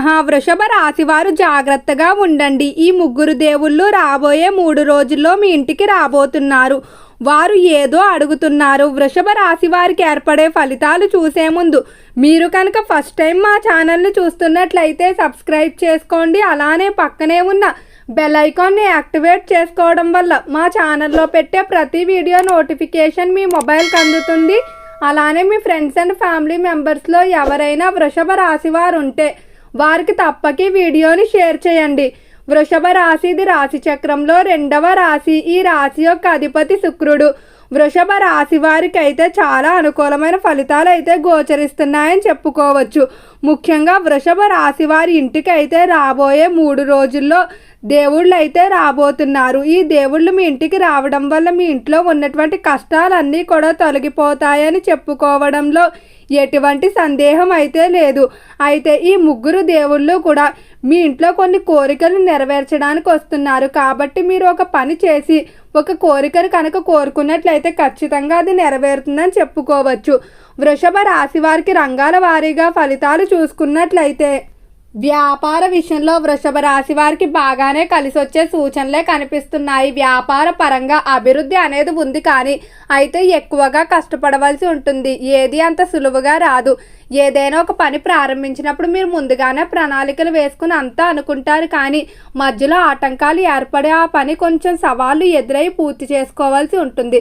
మహావృషభ రాశివారు జాగ్రత్తగా ఉండండి. ఈ ముగ్గురు దేవుళ్ళు రాబోయే మూడు రోజుల్లో మీ ఇంటికి రాబోతున్నారు. వారు ఏదో అడుగుతున్నారు. వృషభ రాశి వారికి ఏర్పడే ఫలితాలు చూసే ముందు మీరు కనుక ఫస్ట్ టైం మా ఛానల్ని చూస్తున్నట్లయితే సబ్స్క్రైబ్ చేసుకోండి. అలానే పక్కనే ఉన్న బెల్ ఐకాన్ని యాక్టివేట్ చేసుకోవడం వల్ల మా ఛానల్లో పెట్టే ప్రతి వీడియో నోటిఫికేషన్ మీ మొబైల్కి అందుతుంది. అలానే మీ ఫ్రెండ్స్ అండ్ ఫ్యామిలీ మెంబర్స్లో ఎవరైనా వృషభ రాశి వారు ఉంటే వారికి తప్పకి వీడియోని షేర్ చేయండి. వృషభ రాశి ఇది రాశి చక్రంలో రెండవ రాశి ఈ రాశి యొక్క అధిపతి శుక్రుడు. వృషభ రాశి వారికి అయితే చాలా అనుకూలమైన ఫలితాలు అయితే గోచరిస్తున్నాయని చెప్పుకోవచ్చు. ముఖ్యంగా వృషభ రాశి వారి ఇంటికి అయితే రాబోయే మూడు రోజుల్లో దేవుళ్ళు అయితే రాబోతున్నారు. ఈ దేవుళ్ళు మీ ఇంటికి రావడం వల్ల మీ ఇంట్లో ఉన్నటువంటి కష్టాలన్నీ కూడా తొలగిపోతాయని చెప్పుకోవడంలో ఎటువంటి సందేహం అయితే లేదు. అయితే ఈ ముగ్గురు దేవుళ్ళు కూడా మీ ఇంట్లో కొన్ని కోరికలు నెరవేర్చడానికి వస్తున్నారు. కాబట్టి మీరు ఒక పని చేసి ఒక కోరికను కనుక కోరుకున్నట్లయితే ఖచ్చితంగా అది నెరవేరుతుందని చెప్పుకోవచ్చు. వృషభ రాశి వారికి రంగాల వారీగా ఫలితాలు చూసుకున్నట్లయితే వ్యాపార విషయంలో వృషభ రాశి వారికి బాగానే కలిసి వచ్చే సూచనలే కనిపిస్తున్నాయి. వ్యాపార పరంగా అభివృద్ధి అనేది ఉంది కానీ అయితే ఎక్కువగా కష్టపడవలసి ఉంటుంది. ఏది అంత సులువుగా రాదు. ఏదైనా ఒక పని ప్రారంభించినప్పుడు మీరు ముందుగానే ప్రణాళికలు వేసుకుని అంతా అనుకుంటారు కానీ మధ్యలో ఆటంకాలు ఏర్పడి ఆ పని కొంచెం సవాళ్ళు ఎదురై పూర్తి చేసుకోవాల్సి ఉంటుంది.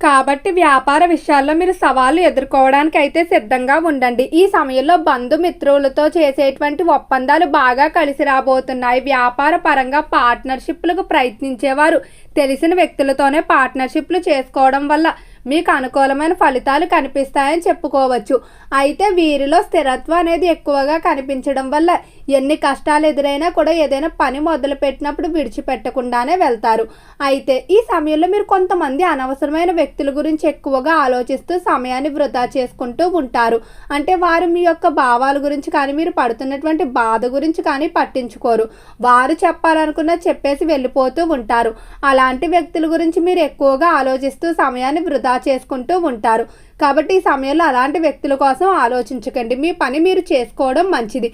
కాబట్టి వ్యాపార విషయాల్లో మీరు సవాళ్ళు ఎదుర్కోవడానికి అయితే సిద్ధంగా ఉండండి. ఈ సమయంలో బంధుమిత్రులతో చేసేటువంటి ఒప్పందాలు బాగా కలిసి రాబోతున్నాయి. వ్యాపార పరంగా పార్ట్నర్షిప్లకు ప్రయత్నించేవారు తెలిసిన వ్యక్తులతోనే పార్ట్నర్షిప్లు చేసుకోవడం వల్ల మీకు అనుకూలమైన ఫలితాలు కనిపిస్తాయని చెప్పుకోవచ్చు. అయితే వీరిలో స్థిరత్వం అనేది ఎక్కువగా కనిపించడం వల్ల ఎన్ని కష్టాలు ఎదురైనా కూడా ఏదైనా పని మొదలు పెట్టినప్పుడు విడిచిపెట్టకుండానే వెళ్తారు. అయితే ఈ సమయంలో మీరు కొంతమంది అనవసరమైన వ్యక్తుల గురించి ఎక్కువగా ఆలోచిస్తూ సమయాన్ని వృధా చేసుకుంటూ ఉంటారు. అంటే వారు మీ యొక్క భావాల గురించి కానీ మీరు పడుతున్నటువంటి బాధ గురించి కానీ పట్టించుకోరు. వారు చెప్పాలనుకున్న చెప్పేసి వెళ్ళిపోతూ ఉంటారు. అలాంటి వ్యక్తుల గురించి మీరు ఎక్కువగా ఆలోచిస్తూ సమయాన్ని వృధా చేసుకుంటూ ఉంటారు. కాబట్టి ఈ సమయంలో అలాంటి వ్యక్తుల కోసం ఆలోచించకండి. మీ పని మీరు చేసుకోవడం మంచిది.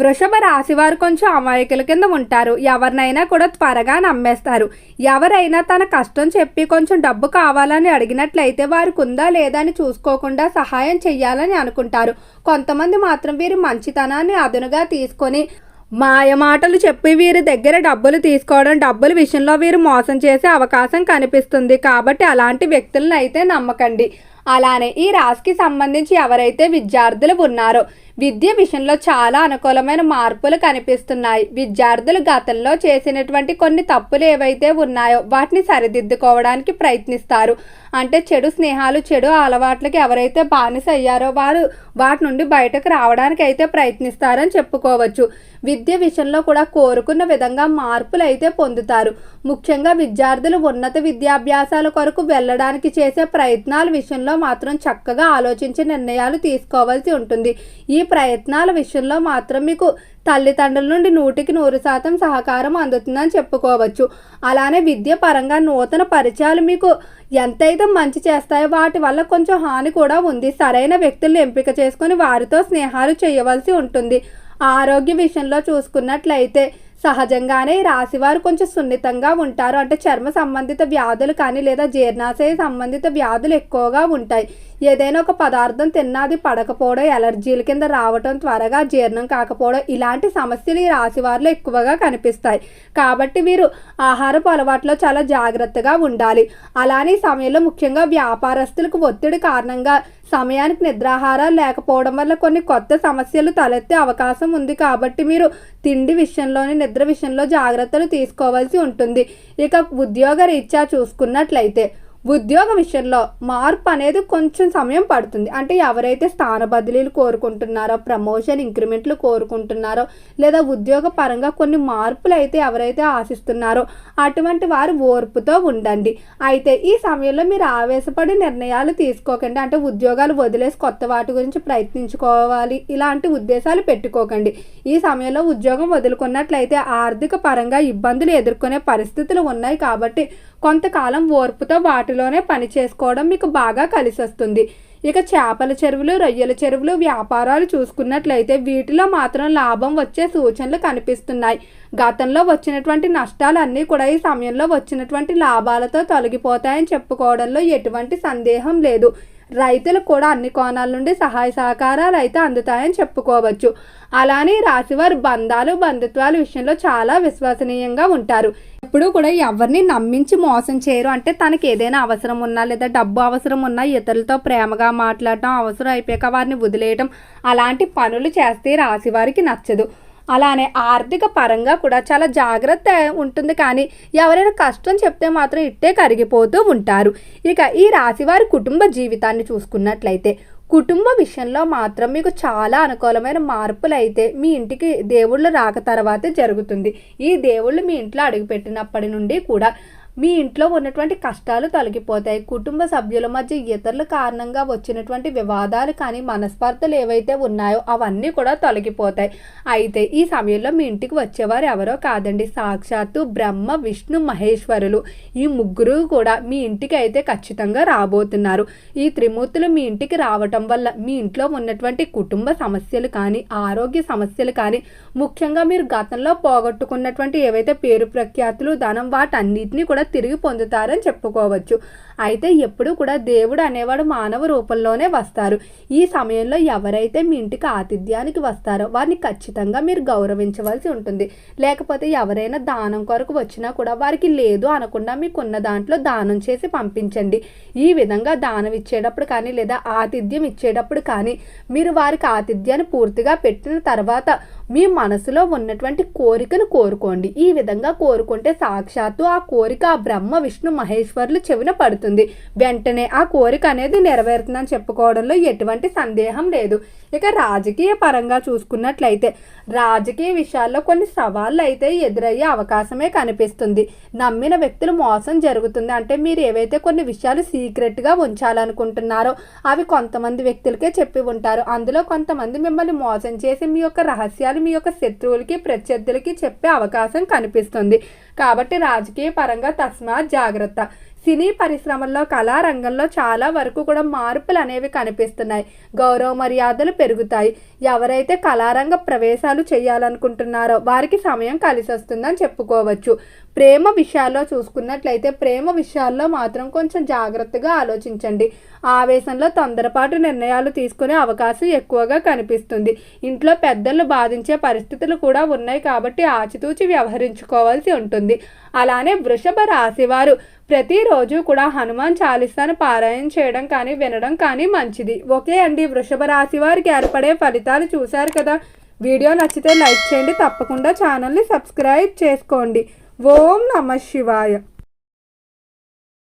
వృషభ రాశి వారు కొంచెం అమాయకుల కింద ఉంటారు. ఎవరినైనా కూడా త్వరగా నమ్మేస్తారు. ఎవరైనా తన కష్టం చెప్పి కొంచెం డబ్బు కావాలని అడిగినట్లయితే వారికి ఉందా లేదా అని చూసుకోకుండా సహాయం చెయ్యాలని అనుకుంటారు. కొంతమంది మాత్రం వీరి మంచితనాన్ని అదునుగా తీసుకొని మాయమాటలు చెప్పి వీరి దగ్గర డబ్బులు తీసుకోవడం డబ్బుల విషయంలో వీరు మోసం చేసే అవకాశం కనిపిస్తుంది. కాబట్టి అలాంటి వ్యక్తులను అయితే నమ్మకండి. అలానే ఈ రాశికి సంబంధించి ఎవరైతే విద్యార్థులు ఉన్నారో విద్య విషయంలో చాలా అనుకూలమైన మార్పులు కనిపిస్తున్నాయి. విద్యార్థులు గతంలో చేసినటువంటి కొన్ని తప్పులు ఏవైతే ఉన్నాయో వాటిని సరిదిద్దుకోవడానికి ప్రయత్నిస్తారు. అంటే చెడు స్నేహాలు చెడు అలవాట్లకి ఎవరైతే బానిస అయ్యారో వారు వాటి నుండి బయటకు రావడానికి అయితే ప్రయత్నిస్తారని చెప్పుకోవచ్చు. విద్య విషయంలో కూడా కోరుకున్న విధంగా మార్పులు అయితే పొందుతారు. ముఖ్యంగా విద్యార్థులు ఉన్నత విద్యాభ్యాసాల కొరకు వెళ్ళడానికి చేసే ప్రయత్నాల విషయంలో మాత్రం చక్కగా ఆలోచించి నిర్ణయాలు తీసుకోవాల్సి ఉంటుంది. ఈ ప్రయత్నాల విషయంలో మాత్రం మీకు తల్లిదండ్రుల నుండి నూటికి నూరు శాతం సహకారం అందుతుందని చెప్పుకోవచ్చు. అలానే విద్య పరంగా నూతన పరిచయాలు మీకు ఎంతైతే మంచి చేస్తాయో వాటి వల్ల కొంచెం హాని కూడా ఉంది. సరైన వ్యక్తులను ఎంపిక చేసుకొని వారితో స్నేహాలు చేయవలసి ఉంటుంది. ఆరోగ్య విషయంలో చూసుకున్నట్లయితే సహజంగానే ఈ రాశివారు కొంచెం సున్నితంగా ఉంటారు. అంటే చర్మ సంబంధిత వ్యాధులు కానీ లేదా జీర్ణాశయ సంబంధిత వ్యాధులు ఎక్కువగా ఉంటాయి. ఏదైనా ఒక పదార్థం తిన్నది పడకపోవడం ఎలర్జీల కింద రావటం త్వరగా జీర్ణం కాకపోవడం ఇలాంటి సమస్యలు ఈ రాశి వారిలో ఎక్కువగా కనిపిస్తాయి. కాబట్టి వీరు ఆహారపు అలవాట్లో చాలా జాగ్రత్తగా ఉండాలి. అలానే ఈ సమయంలో ముఖ్యంగా వ్యాపారస్తులకు ఒత్తిడి కారణంగా సమయానికి నిద్రాహారాలు లేకపోవడం వల్ల కొన్ని కొత్త సమస్యలు తలెత్తే అవకాశం ఉంది. కాబట్టి మీరు తిండి విషయంలోని నిద్ర విషయంలో జాగ్రత్తలు తీసుకోవాల్సి ఉంటుంది. ఇక ఉద్యోగ రీత్యా చూసుకున్నట్లయితే ఉద్యోగ విషయంలో మార్పు అనేది కొంచెం సమయం పడుతుంది. అంటే ఎవరైతే స్థాన బదిలీలు కోరుకుంటున్నారో ప్రమోషన్ ఇంక్రిమెంట్లు కోరుకుంటున్నారో లేదా ఉద్యోగ పరంగా కొన్ని మార్పులు అయితే ఎవరైతే ఆశిస్తున్నారో అటువంటి వారు ఓర్పుతో ఉండండి. అయితే ఈ సమయంలో మీరు ఆవేశపడి నిర్ణయాలు తీసుకోకండి. అంటే ఉద్యోగాలు వదిలేసి కొత్త వాటి గురించి ప్రయత్నించుకోవాలి. ఇలాంటి ఉద్దేశాలు పెట్టుకోకండి. ఈ సమయంలో ఉద్యోగం వదులుకున్నట్లయితే ఆర్థిక పరంగా ఇబ్బందులు ఎదుర్కొనే పరిస్థితులు ఉన్నాయి కాబట్టి కొంతకాలం ఓర్పుతో వాటిలోనే పని చేసుకోవడం మీకు బాగా కలిసి వస్తుంది ఇక చేపల చెరువులు రొయ్యల చెరువులు వ్యాపారాలు చూసుకున్నట్లయితే వీటిలో మాత్రం లాభం వచ్చే సూచనలు కనిపిస్తున్నాయి. గతంలో వచ్చినటువంటి నష్టాలు అన్నీ కూడా ఈ సమయంలో వచ్చినటువంటి లాభాలతో తొలగిపోతాయని చెప్పుకోవడంలో ఎటువంటి సందేహం లేదు. రైతులకు కూడా అన్ని కోణాల నుండి సహాయ సహకారాలు అయితే అందుతాయని చెప్పుకోవచ్చు. అలానే రాశివారు బంధాలు బంధుత్వాల విషయంలో చాలా విశ్వసనీయంగా ఉంటారు. ఎప్పుడు కూడా ఎవరిని నమ్మించి మోసం చేయరు. అంటే తనకి ఏదైనా అవసరం ఉన్నా లేదా డబ్బు అవసరం ఉన్నా ఇతరులతో ప్రేమగా మాట్లాడటం అవసరం అయిపోయాక వారిని వదిలేయటం అలాంటి పనులు చేస్తే రాశివారికి నచ్చదు. అలానే ఆర్థిక పరంగా కూడా చాలా జాగ్రత్త ఉంటుంది. కానీ ఎవరైనా కష్టం చెప్తే మాత్రం ఇట్టే కరిగిపోతూ ఉంటారు. ఇక ఈ రాశివారి కుటుంబ జీవితాన్ని చూసుకున్నట్లయితే కుటుంబ విషయంలో మాత్రం మీకు చాలా అనుకూలమైన మార్పులు అయితే మీ ఇంటికి దేవుళ్ళు రాక తర్వాతే జరుగుతుంది. ఈ దేవుళ్ళు మీ ఇంట్లో అడుగుపెట్టినప్పటి నుండి కూడా మీ ఇంట్లో ఉన్నటువంటి కష్టాలు తొలగిపోతాయి. కుటుంబ సభ్యుల మధ్య ఇతరుల కారణంగా వచ్చినటువంటి వివాదాలు కానీ మనస్పర్ధలు ఏవైతే ఉన్నాయో అవన్నీ కూడా తొలగిపోతాయి. అయితే ఈ సమయంలో మీ ఇంటికి వచ్చేవారు ఎవరో కాదండి. సాక్షాత్తు బ్రహ్మ విష్ణు మహేశ్వరులు. ఈ ముగ్గురు కూడా మీ ఇంటికి అయితే ఖచ్చితంగా రాబోతున్నారు. ఈ త్రిమూర్తులు మీ ఇంటికి రావటం వల్ల మీ ఇంట్లో ఉన్నటువంటి కుటుంబ సమస్యలు కానీ ఆరోగ్య సమస్యలు కానీ ముఖ్యంగా మీరు గతంలో పోగొట్టుకున్నటువంటి ఏవైతే పేరు ప్రఖ్యాతులు ధనం వాటన్నిటిని కూడా తిరిగి పొందుతారని చెప్పుకోవచ్చు. అయితే ఎప్పుడు కూడా దేవుడు అనేవాడు మానవ రూపంలోనే వస్తారు. ఈ సమయంలో ఎవరైతే మీ ఇంటికి ఆతిథ్యానికి వస్తారో వారిని ఖచ్చితంగా మీరు గౌరవించవలసి ఉంటుంది. లేకపోతే ఎవరైనా దానం కొరకు వచ్చినా కూడా వారికి లేదు అనకుండా మీకున్న దాంట్లో దానం చేసి పంపించండి. ఈ విధంగా దానం ఇచ్చేటప్పుడు కానీ లేదా ఆతిథ్యం ఇచ్చేటప్పుడు కానీ మీరు వారికి ఆతిథ్యాన్ని పూర్తిగా పెట్టిన తర్వాత మీ మనసులో ఉన్నటువంటి కోరికను కోరుకోండి. ఈ విధంగా కోరుకుంటే సాక్షాత్తు ఆ కోరిక ఆ బ్రహ్మ విష్ణు మహేశ్వర్లు చెవిన పడుతుంది. వెంటనే ఆ కోరిక అనేది నెరవేరుతుందని చెప్పుకోవడంలో ఎటువంటి సందేహం లేదు. ఇక రాజకీయ పరంగా చూసుకున్నట్లయితే రాజకీయ విషయాల్లో కొన్ని సవాళ్ళు అయితే ఎదురయ్యే అవకాశమే కనిపిస్తుంది. నమ్మిన వ్యక్తులు మోసం జరుగుతుంది అంటే మీరు ఏవైతే కొన్ని విషయాలు సీక్రెట్గా ఉంచాలనుకుంటున్నారో అవి కొంతమంది వ్యక్తులకే చెప్పి ఉంటారు. అందులో కొంతమంది మిమ్మల్ని మోసం చేసి మీ యొక్క రహస్యాలు మీ యొక్క శత్రువులకి ప్రత్యర్థులకి చెప్పే అవకాశం కనిపిస్తుంది. కాబట్టి రాజకీయ పరంగా తస్మాత్ జాగ్రత్త. సినీ పరిశ్రమల్లో కళారంగంలో చాలా వరకు కూడా మార్పులు అనేవి కనిపిస్తున్నాయి. గౌరవ మర్యాదలు పెరుగుతాయి. ఎవరైతే కళారంగ ప్రవేశాలు చేయాలనుకుంటున్నారో వారికి సమయం కలిసి వస్తుందని చెప్పుకోవచ్చు. ప్రేమ విషయాల్లో చూసుకున్నట్లయితే ప్రేమ విషయాల్లో మాత్రం కొంచెం జాగ్రత్తగా ఆలోచించండి. ఆవేశంలో తొందరపాటు నిర్ణయాలు తీసుకునే అవకాశం ఎక్కువగా కనిపిస్తుంది. ఇంట్లో పెద్దలు బాధించే పరిస్థితులు కూడా ఉన్నాయి కాబట్టి ఆచితూచి వ్యవహరించుకోవాల్సి ఉంటుంది. అలానే వృషభ రాశివారు ప్రతిరోజు కూడా హనుమాన్ చాలీసాను పారాయణ చేయడం కానీ వినడం కానీ మంచిది. ఓకే అండి వృషభ రాశి వారికి ఏర్పడే ఫలితాలు చూశారు కదా. వీడియో నచ్చితే లైక్ చేయండి. తప్పకుండా ఛానల్ని సబ్స్క్రైబ్ చేసుకోండి. ఓం నమ శివాయ.